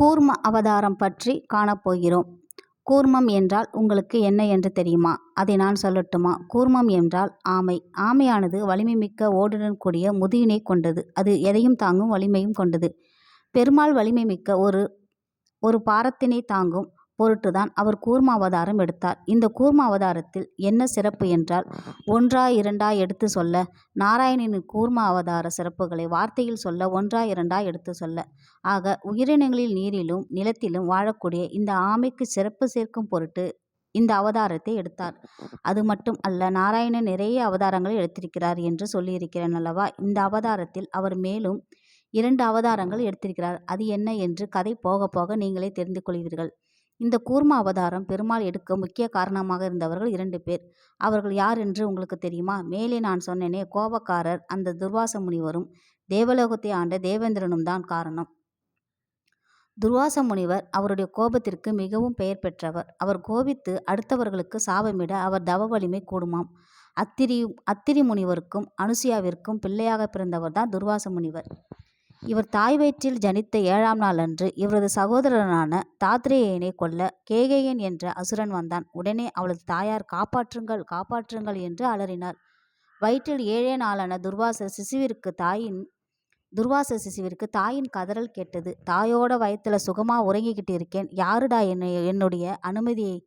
கூர்ம அவதாரம் பற்றி காணப்போகிறோம். கூர்மம் என்றால் உங்களுக்கு என்ன என்று தெரியுமா? அதை நான் சொல்லட்டுமா? கூர்மம் என்றால் ஆமை. ஆமையானது வலிமை மிக்க ஓடுடன் கூடிய முதுகினை கொண்டது. அது எதையும் தாங்கும் வலிமையும் கொண்டது. பெருமாள் வலிமை மிக்க ஒரு ஒரு பாரத்தினை தாங்கும் பொருட்டுதான் அவர் கூர்மாவதாரம் எடுத்தார். இந்த கூர்மாவதாரத்தில் என்ன சிறப்பு என்றால் ஒன்றா இரண்டா எடுத்து சொல்ல நாராயணனின் கூர்மா அவதார சிறப்புகளை வார்த்தையில் சொல்ல ஒன்றா இரண்டா எடுத்து சொல்ல. ஆக உயிரினங்களில் நீரிலும் நிலத்திலும் வாழக்கூடிய இந்த ஆமைக்கு சிறப்பு சேர்க்கும் பொருட்டு இந்த அவதாரத்தை எடுத்தார். அது மட்டும் அல்ல நாராயணன் நிறைய அவதாரங்களை எடுத்திருக்கிறார் என்று சொல்லியிருக்கிறேன் அல்லவா? இந்த அவதாரத்தில் அவர் மேலும் இரண்டு அவதாரங்கள் எடுத்திருக்கிறார். அது என்ன என்று கதை போக போக நீங்களே தெரிந்து கொள்வீர்கள். இந்த கூர்ம அவதாரம் பெருமாள் எடுக்க முக்கிய காரணமாக இருந்தவர்கள் இரண்டு பேர். அவர்கள் யார் என்று உங்களுக்கு தெரியுமா? மேலே நான் சொன்னேனே கோபக்காரர் அந்த துர்வாச முனிவரும். தேவலோகத்தை ஆண்ட தேவேந்திரனும் தான் காரணம். துர்வாச முனிவர் அவருடைய கோபத்திற்கு மிகவும் பெயர் பெற்றவர். அவர் கோபித்து அடுத்தவர்களுக்கு சாபமிட அவர் தவ வலிமை கூடுமாம். அத்திரி அத்திரி முனிவருக்கும் அனுசியாவிற்கும் பிள்ளையாக பிறந்தவர் தான் துர்வாச முனிவர். இவர் தாய் வயிற்றில் ஜனித்த ஏழாம் நாள் அன்று இவரது சகோதரனான தாத்ரேயனை கொல்ல கேகையன் என்ற அசுரன் வந்தான். உடனே அவளது தாயார் காப்பாற்றுங்கள் காப்பாற்றுங்கள் என்று அலறினார். வயிற்றில் ஏழே நாளான துர்வாச சிசுவிற்கு தாயின் துர்வாச சிசுவிற்கு தாயின் கதறல் கேட்டது. தாயோட வயத்துல சுகமா உறங்கிக்கிட்டு இருக்கேன். யாருடா என்னை என்னுடைய அனுமதியை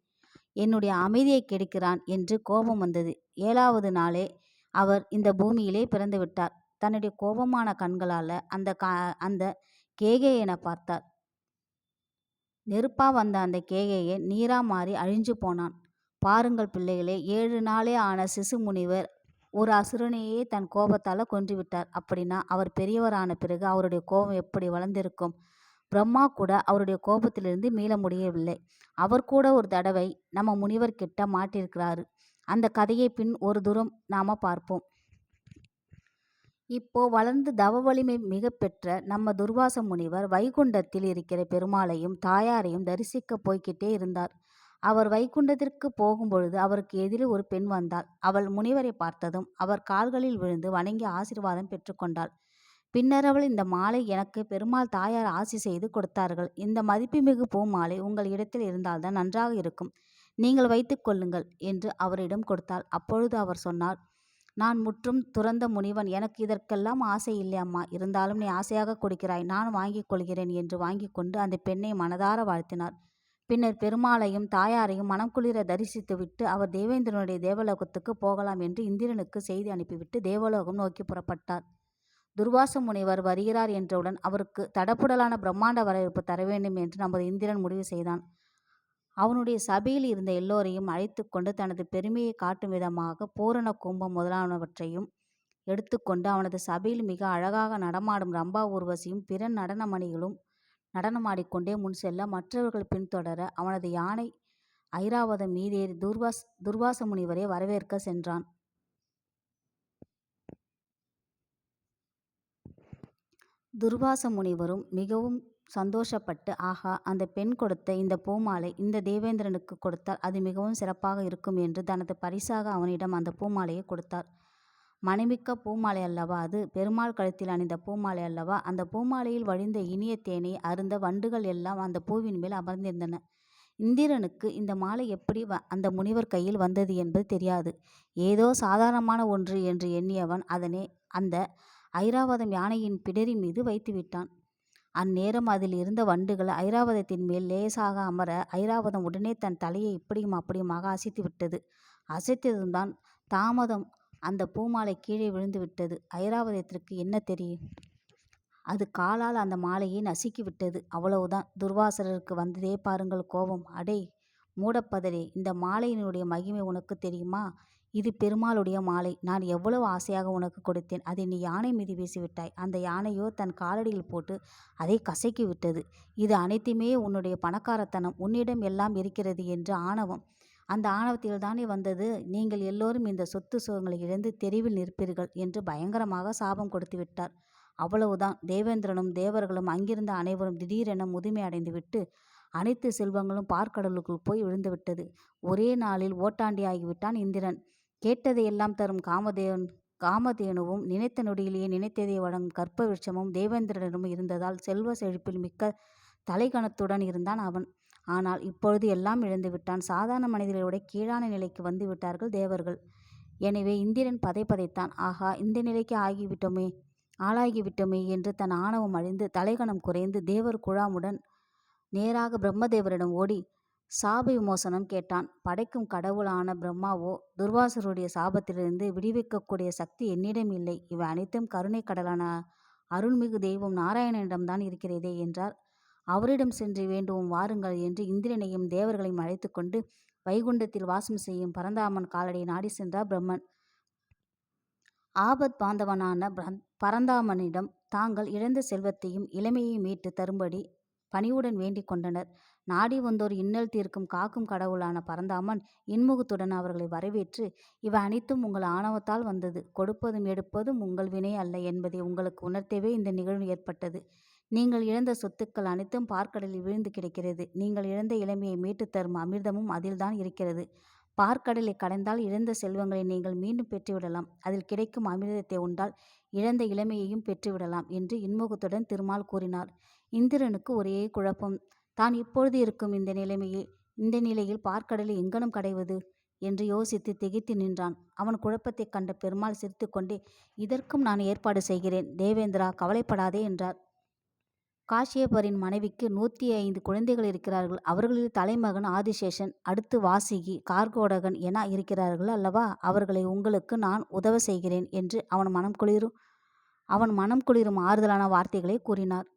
என்னுடைய அமைதியை கெடுக்கிறான் என்று கோபம் வந்தது. ஏழாவது நாளே அவர் இந்த பூமியிலே பிறந்து விட்டார். தன்னுடைய கோபமான கண்களால் அந்த கா அந்த கேகையனை பார்த்தார். நெருப்பா வந்த அந்த கேகேயை நீரா மாறி அழிஞ்சு போனான். பாருங்கள் பிள்ளைகளே ஏழு நாளே ஆன சிசு முனிவர் ஒரு அசுரனையே தன் கோபத்தால் கொன்று விட்டார். அப்படின்னா அவர் பெரியவரான பிறகு அவருடைய கோபம் எப்படி வளர்ந்திருக்கும்? பிரம்மா கூட அவருடைய கோபத்திலிருந்து மீள முடியவில்லை. அவர் கூட ஒரு தடவை நம்ம முனிவர் கிட்ட மாட்டியிருக்கிறாரு. அந்த கதையை பின் ஒரு தூரம் நாம பார்ப்போம். இப்போ வளர்ந்து தவ வலிமை மிக பெற்ற நம்ம துர்வாச முனிவர் வைகுண்டத்தில் இருக்கிற பெருமாளையும் தாயாரையும் தரிசிக்க போய்கிட்டே இருந்தார். அவர் வைகுண்டத்திற்கு போகும்பொழுது அவருக்கு எதிரில் ஒரு பெண் வந்தாள். அவள் முனிவரை பார்த்ததும் அவர் கால்களில் விழுந்து வணங்கி ஆசீர்வாதம் பெற்றுக்கொண்டாள் பின்னர் அவள் இந்த மாலை எனக்கு பெருமாள் தாயார் ஆசி செய்து கொடுத்தார்கள். இந்த மதிப்புமிகு பூ மாலை உங்கள் இடத்தில் இருந்தால்தான் நன்றாக இருக்கும். நீங்கள் வைத்துக்கொள்ளுங்கள் என்று அவரிடம் கொடுத்தாள். அப்பொழுது அவர் சொன்னார் நான் முற்றும் துறந்த முனிவன். எனக்கு இதற்கெல்லாம் ஆசை இல்லை அம்மா. இருந்தாலும் நீ ஆசையாக கொடுக்கிறாய். நான் வாங்கிக் கொள்கிறேன் என்று வாங்கி கொண்டு அந்த பெண்ணை மனதார வாழ்த்தினார். பின்னர் பெருமாளையும் தாயாரையும் மனம் குளிர தரிசித்துவிட்டு அவர் தேவேந்திரனுடைய தேவலோகத்துக்கு போகலாம் என்று இந்திரனுக்கு செய்தி அனுப்பிவிட்டு தேவலோகம் நோக்கி புறப்பட்டார். துர்வாச முனிவர் வருகிறார் என்றவுடன் அவருக்கு தடப்புடலான பிரம்மாண்ட வரவேற்பு தர வேண்டும் என்று நமது இந்திரன் முடிவு செய்தான். அவனுடைய சபையில் இருந்த எல்லோரையும் அழைத்து கொண்டு தனது பெருமையை காட்டும் விதமாக பூரண கும்பம் முதலானவற்றையும் எடுத்துக்கொண்டு அவனது சபையில் மிக அழகாக நடமாடும் ரம்பா ஊர்வசியும் பிற நடனமணிகளும் நடனமாடிக்கொண்டே முன் செல்ல மற்றவர்கள் பின்தொடர அவனது யானை ஐராவதம் மீதேறி துர்வாஸ் துர்வாச முனிவரை வரவேற்க சென்றான். துர்வாச முனிவரும் மிகவும் சந்தோஷப்பட்டு ஆஹா அந்த பெண் கொடுத்த இந்த பூமாலை இந்த தேவேந்திரனுக்கு கொடுத்தால் அது மிகவும் சிறப்பாக இருக்கும் என்று தனது பரிசாக அவனிடம் அந்த பூமாலையை கொடுத்தார். மணிமிக்க பூமாலை அல்லவா அது? பெருமாள் கழுத்தில் அணிந்த பூமாலை அல்லவா? அந்த பூமாலையில் வழிந்த இனிய தேனை அருந்த வண்டுகள் எல்லாம் அந்த பூவின் மேல் அமர்ந்திருந்தன. இந்திரனுக்கு இந்த மாலை எப்படி வ அந்த முனிவர் கையில் வந்தது என்பது தெரியாது. ஏதோ சாதாரணமான ஒன்று என்று எண்ணியவன் அதனை அந்த ஐராவதம் யானையின் பிடரி மீது வைத்து விட்டான் அந்நேரம் அதில் இருந்த வண்டுகள் ஐராவதத்தின் மேல் லேசாக அமர ஐராவதம் உடனே தன் தலையை இப்படியும் அப்படியுமாக அசைத்து விட்டது. அசைத்ததும் தான் தாமதம் அந்த பூமாலை கீழே விழுந்து விட்டது. ஐராவதத்திற்கு என்ன தெரியும்? அது காலால் அந்த மாலையை நசுக்கி விட்டது. அவ்வளவுதான். துர்வாசரருக்கு வந்ததே பாருங்கள் கோபம். அடே மூடப்பதரே இந்த மாலையினுடைய மகிமை உனக்கு தெரியுமா? இது பெருமாளுடைய மாலை. நான் எவ்வளவு ஆசையாக உனக்கு கொடுத்தேன். அதை நீ யானை மீது வீசிவிட்டாய். அந்த யானையோ தன் காலடியில் போட்டு அதை கசக்கி விட்டது. இது அனைத்துமே உன்னுடைய பணக்காரத்தனம். உன்னிடம் எல்லாம் இருக்கிறது என்று ஆணவம். அந்த ஆணவத்தில் தானே வந்தது. நீங்கள் எல்லோரும் இந்த சொத்து சுகங்களை இழந்து தெருவில் நிற்பீர்கள் என்று பயங்கரமாக சாபம் கொடுத்து விட்டார். அவ்வளவுதான். தேவேந்திரனும் தேவர்களும் அங்கிருந்த அனைவரும் திடீரென முதுமை அடைந்துவிட்டு அனைத்து செல்வங்களும் பார்க்கடலுக்குள் போய் விழுந்துவிட்டது ஒரே நாளில் ஓட்டாண்டி ஆகிவிட்டான் இந்திரன். கேட்டதையெல்லாம் தரும் காமதேவன் காமதேனுவும் நினைத்த நொடியிலேயே நினைத்ததை வழங்கும் கற்ப விருட்சமும் தேவேந்திரனும் இருந்ததால் செல்வ செழிப்பில் மிக்க தலைகணத்துடன் இருந்தான் அவன். ஆனால் இப்பொழுது எல்லாம் இழந்து விட்டான். சாதாரண மனிதர்களோட கீழான நிலைக்கு வந்து விட்டார்கள் தேவர்கள். எனவே இந்திரன் பதை பதைத்தான். ஆகா இந்த நிலைக்கு ஆகிவிட்டோமே ஆளாகிவிட்டோமே என்று தன் ஆணவம் அழிந்து தலைகணம் குறைந்து தேவர் குழாமுடன் நேராக பிரம்மதேவரிடம் ஓடி சாப விமோசனம் கேட்டான். படைக்கும் கடவுளான பிரம்மாவோ துர்வாசருடைய சாபத்திலிருந்து விடுவிக்கக்கூடிய சக்தி என்னிடம் இல்லை. இவை அனைத்தும் கருணை கடலான அருள்மிகு தெய்வம் நாராயணனிடம்தான் இருக்கிறதே என்றார். அவரிடம் சென்று வேண்டுவோம் வாருங்கள் என்று இந்திரனையும் தேவர்களையும் அழைத்து கொண்டு வைகுண்டத்தில் வாசம் செய்யும் பரந்தாமன் காலடி நாடி சென்றார் பிரம்மன். ஆபத் பாந்தவனான பரந்தாமனிடம் தாங்கள் இழந்த செல்வத்தையும் இளமையையும் மீட்டு தரும்படி பணிவுடன் வேண்டிக் கொண்டனர். நாடி வந்தோர் இன்னல் தீர்க்கும் காக்கும் கடவுளான பரந்தாமன் இன்முகத்துடன் அவர்களை வரவேற்று இவை அனைத்தும் உங்கள் ஆணவத்தால் வந்தது. கொடுப்பதும் எடுப்பதும் உங்கள் வினை அல்ல என்பதை உங்களுக்கு உணர்த்தவே இந்த நிகழ்வு ஏற்பட்டது. நீங்கள் இழந்த சொத்துக்கள் அனைத்தும் பார்க்கடலில் விழுந்து கிடக்கிறது. நீங்கள் இழந்த இளமையை மீட்டு தரும் அமிர்தமும் அதில்தான் இருக்கிறது. பார்க்கடலை கடைந்தால் இழந்த செல்வங்களை நீங்கள் மீண்டும் பெற்றுவிடலாம். அதில் கிடைக்கும் அமிர்தத்தை உண்டால் இழந்த இளமையையும் பெற்றுவிடலாம் என்று இன்முகத்துடன் திருமால் கூறினார். இந்திரனுக்கு ஒரே குழப்பம். தான் இப்பொழுது இருக்கும் இந்த நிலைமையில் இந்த நிலையில் பார்க்கடலை எங்கனும் கடைவது? என்று யோசித்து திகைத்து நின்றான். அவன் குழப்பத்தைக் கண்ட பெருமாள் சிரித்துக்கொண்டே இதற்கும் நான் ஏற்பாடு செய்கிறேன். தேவேந்திரா கவலைப்படாதே என்றார். காஷ்யபரின் மனைவிக்கு நூற்றி ஐந்து குழந்தைகள் இருக்கிறார்கள். அவர்களில் தலைமகன் ஆதிசேஷன் அடுத்து வாசிகி கார்கோடகன் என இருக்கிறார்கள் அல்லவா? அவர்களை உங்களுக்கு நான் உதவ செய்கிறேன் என்று அவன் மனம் குளிரும் அவன் மனம் குளிரும் ஆறுதலான வார்த்தைகளை கூறினார்.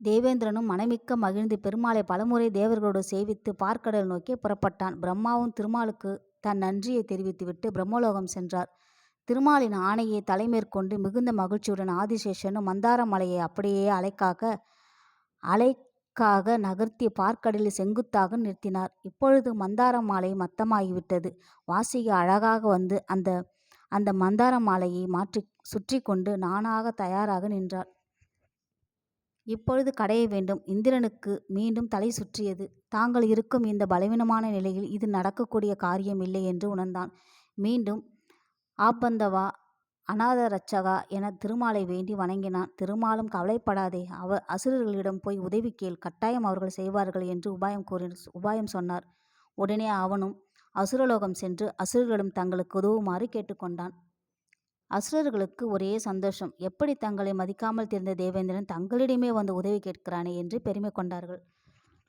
தேவேந்திரனும் மனமிக்க மகிழ்ந்து பெருமாளை பலமுறை தேவர்களோடு சேவித்து பார்க்கடல் நோக்கி புறப்பட்டான். பிரம்மாவும் திருமாலுக்கு தன் நன்றியை தெரிவித்துவிட்டு பிரம்மலோகம் சென்றார். திருமாலின் ஆணையை தலைமேற்கொண்டு மிகுந்த மகிழ்ச்சியுடன் ஆதிசேஷனும் மந்தார மலையை அப்படியே அலைக்காக அலைக்காக நகர்த்தி பார்க்கடலில் செங்குத்தாக நிறுத்தினார். இப்பொழுது மந்தார மாலை மத்தமாகிவிட்டது. வாசிகை அழகாக வந்து அந்த அந்த மந்தார மாலையை மாற்றி சுற்றி கொண்டு நானாக தயாராக நின்றார் இப்பொழுது கடைய வேண்டும். இந்திரனுக்கு மீண்டும் தலை சுற்றியது. தாங்கள் இருக்கும் இந்த பலவீனமான நிலையில் இது நடக்கக்கூடிய காரியம் இல்லை என்று உணர்ந்தான். மீண்டும் ஆப்பந்தவா அநாத ரட்சகா என திருமாலை வேண்டி வணங்கினான். திருமாலும் கவலைப்படாதே. அவர் அசுரர்களிடம் போய் உதவி கேள். கட்டாயம் அவர்கள் செய்வார்கள் என்று உபாயம் கூறி உபாயம் சொன்னார். உடனே அவனும் அசுரலோகம் சென்று அசுரர்களிடம் தங்களுக்கு உதவுமாறு கேட்டுக்கொண்டான். அசுரர்களுக்கு ஒரே சந்தோஷம். எப்படி தங்களை மதிக்காமல் தெரிந்த தேவேந்திரன் தங்களிடமே வந்து உதவி கேட்கிறானே? என்று பெருமை கொண்டார்கள்.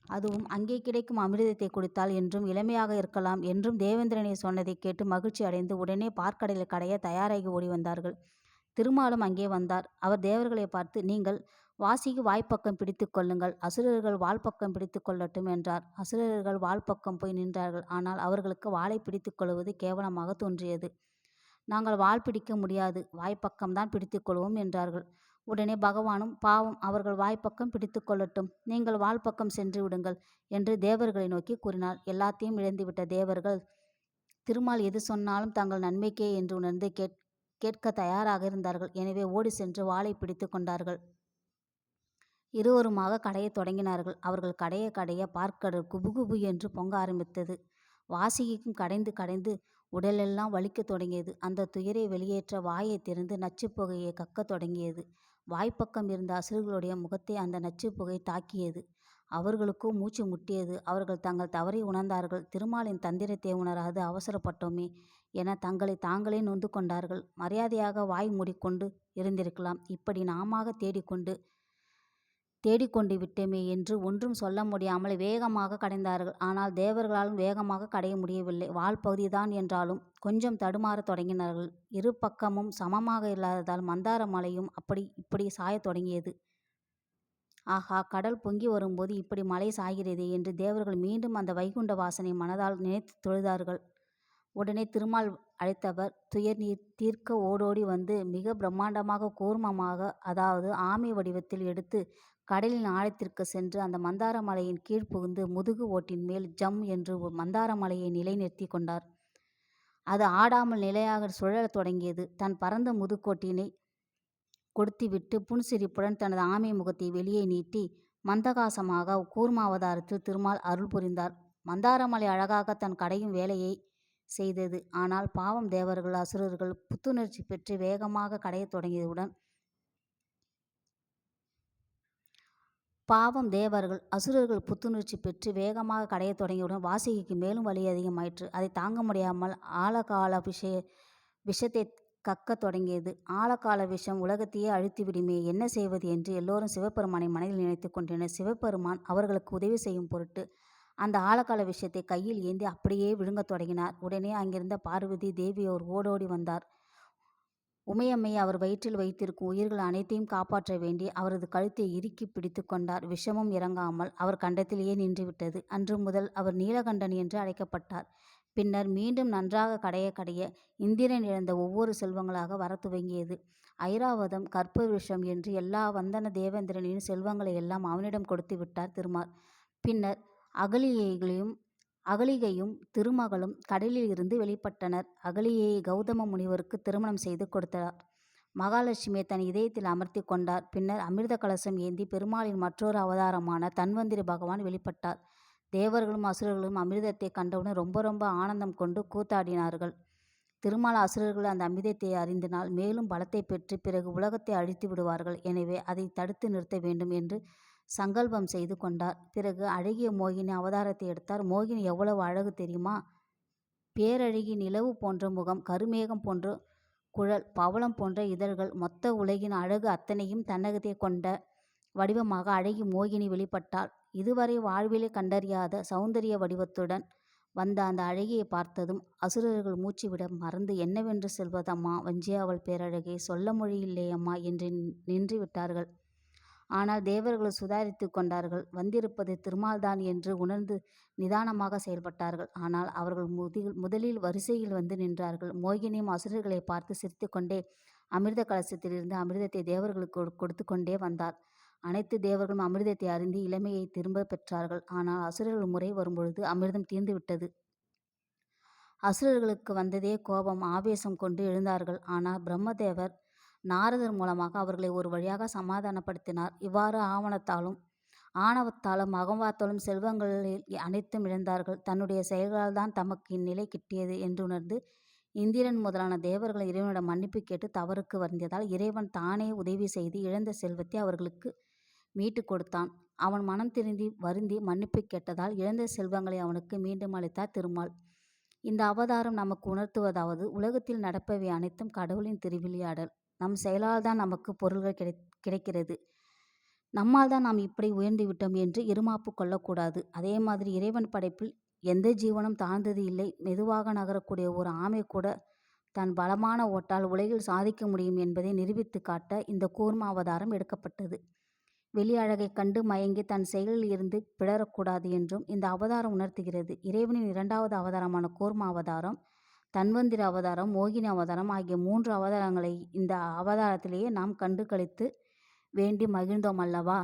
அதுவும் அங்கே கிடைக்கும் அமிர்தத்தை குடித்தால் என்றும் இளமையாக இருக்கலாம் என்றும் தேவேந்திரனை சொன்னதை கேட்டு மகிழ்ச்சி அடைந்து உடனே பார்க்கடலில் கடைய தயாராகி ஓடி வந்தார்கள். திருமாலும் அங்கே வந்தார். அவர் தேவர்களை பார்த்து நீங்கள் வாசிக்கு வாய்ப்பக்கம் பிடித்து கொள்ளுங்கள். அசுரர்கள் வால்பக்கம் பிடித்து கொள்ளட்டும் என்றார். அசுரர்கள் வால்பக்கம் போய் நின்றார்கள். ஆனால் அவர்களுக்கு வாளை பிடித்து கொள்வது கேவலமாக தோன்றியது. நாங்கள் வால் பிடிக்க முடியாது. வாய்ப்பக்கம்தான் பிடித்துக்கொள்வோம் என்றார்கள். உடனே பகவானும் பாவம் அவர்கள் வாய்ப்பக்கம் பிடித்து கொள்ளட்டும். நீங்கள் வால் பக்கம் சென்று விடுங்கள் என்று தேவர்களை நோக்கி கூறினார் எல்லாத்தையும் இழந்துவிட்ட தேவர்கள் திருமால் எது சொன்னாலும் தங்கள் நன்மைக்கே என்று உணர்ந்து கேட் கேட்க தயாராக இருந்தார்கள். எனவே ஓடி சென்று வாளை பிடித்து கொண்டார்கள். இருவருமாக கடையை தொடங்கினார்கள். அவர்கள் கடையை கடைய பார்க்கடல் குபுகுபு என்று பொங்க ஆரம்பித்தது. வாசிகைக்கும் கடைந்து கடைந்து உடலெல்லாம் வலிக்கத் தொடங்கியது. அந்த துயரை வெளியேற்ற வாயை திறந்து நச்சுப் புகையை கக்கத் தொடங்கியது. வாய்ப்பக்கம் இருந்த அசுரர்களுடைய முகத்தை அந்த நச்சுப் புகை தாக்கியது. அவர்களுக்கும் மூச்சு முட்டியது. அவர்கள் தங்கள் தவறை உணர்ந்தார்கள். திருமாலின் தந்திரத்தை உணராது அவசரப்பட்டோமே என தங்களை தாங்களே நொந்து கொண்டார்கள். மரியாதையாக வாய் மூடிக்கொண்டு இருந்திருக்கலாம். இப்படி நாமாக தேடிக்கொண்டு தேடிக்கொண்டு விட்டோமே என்று ஒன்றும் சொல்ல முடியாமல் வேகமாக கடைந்தார்கள். ஆனால் தேவர்களாலும் வேகமாக கடைய முடியவில்லை. வால் பகுதிதான் என்றாலும் கொஞ்சம் தடுமாறத் தொடங்கினார்கள். இரு பக்கமும் சமமாக இல்லாததால் மந்தார மலையும் அப்படி இப்படி சாயத் தொடங்கியது. ஆஹா கடல் பொங்கி வரும்போது இப்படி மலை சாய்கிறதே என்று தேவர்கள் மீண்டும் அந்த வைகுண்ட வாசனை மனதால் நினைத்து தொழுதார்கள். உடனே திருமால் அழைத்தவர் துயர் நீர் தீர்க்க ஓடோடி வந்து மிக பிரம்மாண்டமாக கூர்மமாக அதாவது ஆமை வடிவத்தில் எடுத்து கடலின் ஆழத்திற்கு சென்று அந்த மந்தார மலையின் கீழ் புகுந்து முதுகு ஓட்டின் மேல் ஜம் என்று மந்தார மலையை நிலைநிறுத்தி கொண்டார். அது ஆடாமல் நிலையாக சுழலத் தொடங்கியது. தன் பரந்த முதுகோட்டினை கொடுத்துவிட்டு புன்சிரிப்புடன் தனது ஆமை முகத்தை வெளியே நீட்டி மந்தகாசமாக கூர்மாவதாரத்தில் திருமால் அருள் புரிந்தார். மந்தாரமலை அழகாக தன் கடையும் வேலையை செய்தது. ஆனால் பாவம் தேவர்கள் அசுரர்கள் புத்துணர்ச்சி பெற்று வேகமாக கடையத் தொடங்கியதுடன் பாவம் தேவர்கள் அசுரர்கள் புத்துணர்ச்சி பெற்று வேகமாக கடையத் தொடங்கியவுடன் வாசிகைக்கு மேலும் வலி அதிகமாயிற்று. அதை தாங்க முடியாமல் ஆழகால விஷய விஷத்தை கக்கத் தொடங்கியது. ஆழகால விஷம் உலகத்தையே அழித்துவிடுமே என்ன செய்வது என்று எல்லோரும் சிவபெருமானை மனதில் நினைத்து கொண்டனர். சிவபெருமான் அவர்களுக்கு உதவி செய்யும் பொருட்டு அந்த ஆழகால விஷயத்தை கையில் ஏந்தி அப்படியே விழுங்கத் தொடங்கினார். உடனே அங்கிருந்த பார்வதி தேவியோர் ஓடோடி வந்தார். உமையம்மை அவர் வயிற்றில் வைத்திருக்கும் உயிர்கள் அனைத்தையும் காப்பாற்ற வேண்டி அவரது கழுத்தை இறுக்கி பிடித்து கொண்டார். விஷமும் இறங்காமல் அவர் கண்டத்திலேயே நின்றுவிட்டது. அன்று முதல் அவர் நீலகண்டன் என்று அழைக்கப்பட்டார். பின்னர் மீண்டும் நன்றாக கடைய கடைய இந்திரன் இழந்த ஒவ்வொரு செல்வங்களாக வர துவங்கியது. ஐராவதம் கற்ப விஷம் என்று எல்லா வந்தன தேவேந்திரனின் செல்வங்களை எல்லாம் அவனிடம் கொடுத்து விட்டார் திருமார் பின்னர் அகலியைகளையும் அகலிகையும் திருமகளும் கடலில் இருந்து வெளிப்பட்டனர். அகலியை கௌதம முனிவருக்கு திருமணம் செய்து கொடுத்தார். மகாலட்சுமியை தன் இதயத்தில் அமர்த்தி கொண்டார். பின்னர் அமிர்த கலசம் ஏந்தி பெருமாளின் மற்றொரு அவதாரமான தன்வந்திரி பகவான் வெளிப்பட்டார். தேவர்களும் அசுரர்களும் அமிர்தத்தை கண்டவுடன் ரொம்ப ரொம்ப ஆனந்தம் கொண்டு கூத்தாடினார்கள். திருமால் அசுரர்கள் அந்த அமிர்தத்தை அறிந்தினால் மேலும் பலத்தை பெற்று பிறகு உலகத்தை அழித்து விடுவார்கள். எனவே அதை தடுத்து நிறுத்த வேண்டும் என்று சங்கல்பம் செய்து கொண்டார். பிறகு அழகிய மோகினி அவதாரத்தை எடுத்தார். மோகினி எவ்வளவு அழகு தெரியுமா? பேரழகி நிலவு போன்ற முகம் கருமேகம் போன்ற குழல் பவளம் போன்ற இதழ்கள் மொத்த உலகின் அழகு அத்தனையும் தன்னகத்தை கொண்ட வடிவமாக அழகி மோகினி வெளிப்பட்டாள். இதுவரை வாழ்விலே கண்டறியாத சௌந்தரிய வடிவத்துடன் வந்த அந்த அழகியை பார்த்ததும் அசுரர்கள் மூச்சுவிட மறந்து என்னவென்று செல்வதம்மா? வஞ்சியாவள் பேரழகை சொல்ல மொழியில்லையம்மா? என்று நின்று விட்டார்கள் ஆனால் தேவர்கள் சுதாரித்து கொண்டார்கள். வந்திருப்பது திருமால்தான் என்று உணர்ந்து நிதானமாக செயல்பட்டார்கள். ஆனால் அவர்கள் முதில் முதலில் வரிசையில் வந்து நின்றார்கள். மோகினியும் அசுரர்களை பார்த்து சிரித்து கொண்டே அமிர்த கலசத்திலிருந்து அமிர்தத்தை தேவர்களுக்கு கொடுத்து கொண்டே வந்தார். அனைத்து தேவர்களும் அமிர்தத்தை அறிந்து இளமையை திரும்ப பெற்றார்கள். ஆனால் அசுரர்கள் முறை வரும்பொழுது அமிர்தம் தீர்ந்துவிட்டது அசுரர்களுக்கு வந்ததே கோபம் ஆவேசம் கொண்டு எழுந்தார்கள். ஆனால் பிரம்மதேவர் நாரதர் மூலமாக அவர்களை ஒரு வழியாக சமாதானப்படுத்தினார். இவ்வாறு ஆவணத்தாலும் ஆணவத்தாலும் அகம்பாத்தாலும் செல்வங்களில் அனைத்தும் இழந்தார்கள். தன்னுடைய செயல்களால் தான் தமக்கு இந்நிலை கிட்டியது என்று உணர்ந்து இந்திரன் முதலான தேவர்கள் இறைவனிடம் மன்னிப்பு கேட்டு தவறுக்கு வருந்தியதால் இறைவன் தானே உதவி செய்து இழந்த செல்வத்தை அவர்களுக்கு மீட்டு கொடுத்தான். அவன் மனம் திருந்தி வருந்தி மன்னிப்பு கேட்டதால் இழந்த செல்வங்களை அவனுக்கு மீண்டும் அளித்தார் திருமால். இந்த அவதாரம் நமக்கு உணர்த்துவதாவது உலகத்தில் நடப்பவை அனைத்தும் கடவுளின் திருவிளையாடல். நம் செயலால் தான் நமக்கு பொருள்கள் கிடை கிடைக்கிறது. நம்மால் தான் நாம் இப்படி உயர்ந்து விட்டோம் என்று இருமாப்பு கொள்ளக்கூடாது. அதே மாதிரி இறைவன் படைப்பில் எந்த ஜீவனும் தாழ்ந்தது இல்லை. மெதுவாக நகரக்கூடிய ஒரு ஆமை கூட தன் பலமான ஓட்டால் உலகில் சாதிக்க முடியும் என்பதை நிரூபித்து காட்ட இந்த கூர்ம அவதாரம் எடுக்கப்பட்டது. வெளி அழகை கண்டு மயங்கி தன் செயலில் இருந்து பிளறக்கூடாது என்றும் இந்த அவதாரம் உணர்த்துகிறது. இறைவனின் இரண்டாவது அவதாரமான கூர்ம அவதாரம் தன்வந்திர அவதாரம் மோகினி அவதாரம் ஆகிய மூன்று அவதாரங்களை இந்த அவதாரத்திலேயே நாம் கண்டு கழித்து வேண்டி மகிழ்ந்தோம் அல்லவா?